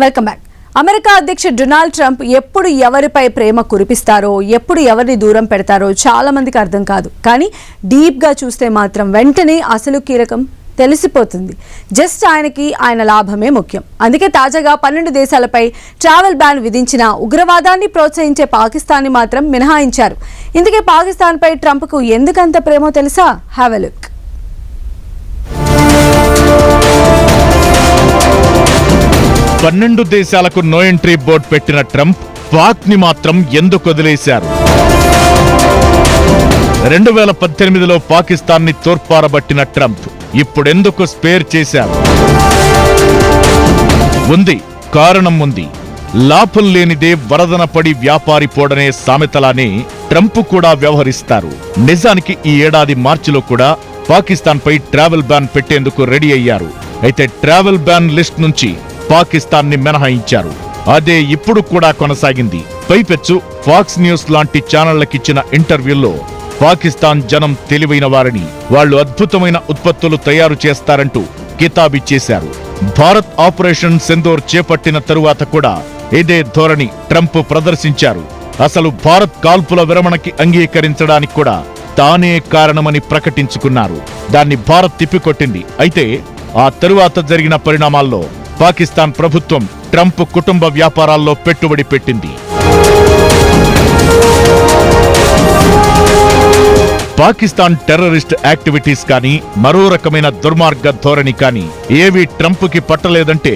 Welcome back America అధ్యక్షుడు Donald Trump ఎప్పుడు ఎవరిపై ప్రేమ కురిపిస్తారో ఎప్పుడు ఎవరిని దూరం పెడతారో చాలా మందికి అర్థం కాదు. కానీ డీప్గా చూస్తే మాత్రం వెంటనే అసలు కీలకం తెలిసిపోతుంది. జస్ట్ ఆయనకి ఆయన లాభమే ముఖ్యం. అందుకే తాజాగా పన్నెండు దేశాలపై ట్రావెల్ బ్యాన్ విధించిన ఉగ్రవాదాన్ని ప్రోత్సహించే పాకిస్తాన్ని మాత్రం మినహాయించారు. ఇందుకే పాకిస్తాన్పై ట్రంప్కు ఎందుకంత ప్రేమో తెలుసా? హ్యావ్ ఎ లుక్ పన్నెండు దేశాలకు నో ఎంట్రీ బోర్డు పెట్టిన ట్రంప్ పాక్ని మాత్రం ఎందుకు వదిలేశారు? రెండు వేల పద్దెనిమిదిలో పాకిస్తాన్ని తోర్పారబట్టిన ట్రంప్ ఇప్పుడెందుకు స్పేర్ చేశారు? ఉంది కారణం ఉంది. లాభం లేనిదే వరదన పడి వ్యాపారి పోడనే సామెతలానే ట్రంప్ కూడా వ్యవహరిస్తారు. నిజానికి ఈ ఏడాది మార్చిలో కూడా పాకిస్తాన్పై ట్రావెల్ బ్యాన్ పెట్టేందుకు రెడీ అయ్యారు. అయితే ట్రావెల్ బ్యాన్ లిస్ట్ నుంచి పాకిస్తాన్ని మినహాయించారు. అదే ఇప్పుడు కూడా కొనసాగింది. పైపెచ్చు ఫాక్స్ న్యూస్ లాంటి ఛానళ్ళకిచ్చిన ఇంటర్వ్యూల్లో పాకిస్తాన్ జనం తెలివైన వారని వాళ్ళు అద్భుతమైన ఉత్పత్తులు తయారు చేస్తారంటూ కితాబిచ్చేశారు భారత్ ఆపరేషన్ సెందోర్ చేపట్టిన తరువాత కూడా ఇదే ధోరణి ట్రంప్ ప్రదర్శించారు. అసలు భారత్ కాల్పుల విరమణకి అంగీకరించడానికి కూడా తానే కారణమని ప్రకటించుకున్నారు. దాన్ని భారత్ తిప్పికొట్టింది. అయితే ఆ తరువాత జరిగిన పరిణామాల్లో పాకిస్తాన్ ప్రభుత్వం ట్రంప్ కుటుంబ వ్యాపారాల్లో పెట్టుబడి పెట్టింది. పాకిస్తాన్ టెర్రరిస్ట్ యాక్టివిటీస్ కానీ మరో రకమైన దుర్మార్గ ధోరణి కానీ ఏవి ట్రంప్కి పట్టలేదంటే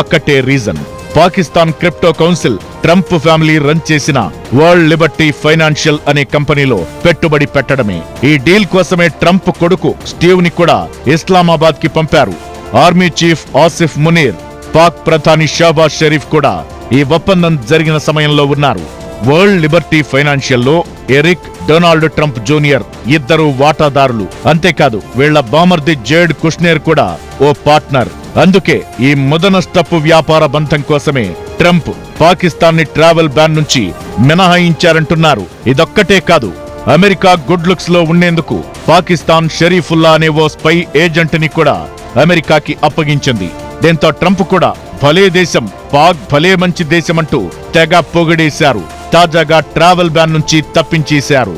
ఒక్కటే reason. Pakistan crypto council Trump family run చేసిన వరల్డ్ లిబర్టీ ఫైనాన్షియల్ అనే కంపెనీలో పెట్టుబడి పెట్టడమే. ఈ డీల్ కోసమే ట్రంప్ కొడుకు స్టీవ్ని కూడా ఇస్లామాబాద్కి పంపారు. ఆర్మీ చీఫ్ ఆసిఫ్ మునీర్ పాక్ ప్రధాని షాబాజ్ షరీఫ్ కూడా ఈ ఒప్పందం జరిగిన సమయంలో ఉన్నారు. వరల్డ్ లిబర్టీ ఫైనాన్షియల్లో ఎరిక్ డొనాల్డ్ ట్రంప్ జూనియర్ ఇద్దరు వాటాదారులు. అంతేకాదు వీళ్ళ బామర్ది జేడ్ కుష్నేర్ కూడా ఓ పార్ట్నర్. అందుకే ఈ ముదనష్టపు వ్యాపార బంధం కోసమే ట్రంప్ పాకిస్తాన్ని ట్రావెల్ బ్యాన్ నుంచి మినహాయించారంటున్నారు. ఇదొక్కటే కాదు అమెరికా గుడ్ లుక్స్లో ఉండేందుకు పాకిస్తాన్ షరీఫుల్లా అనే ఓ స్పై ఏజెంట్ని కూడా అమెరికాకి అప్పగించింది. దీంతో ట్రంప్ కూడా భలే దేశం పాక్ భలే మంచి దేశమంటూ తెగ పొగిడేశారు. తాజాగా ట్రావెల్ బ్యాన్ నుంచి తప్పించేశారు.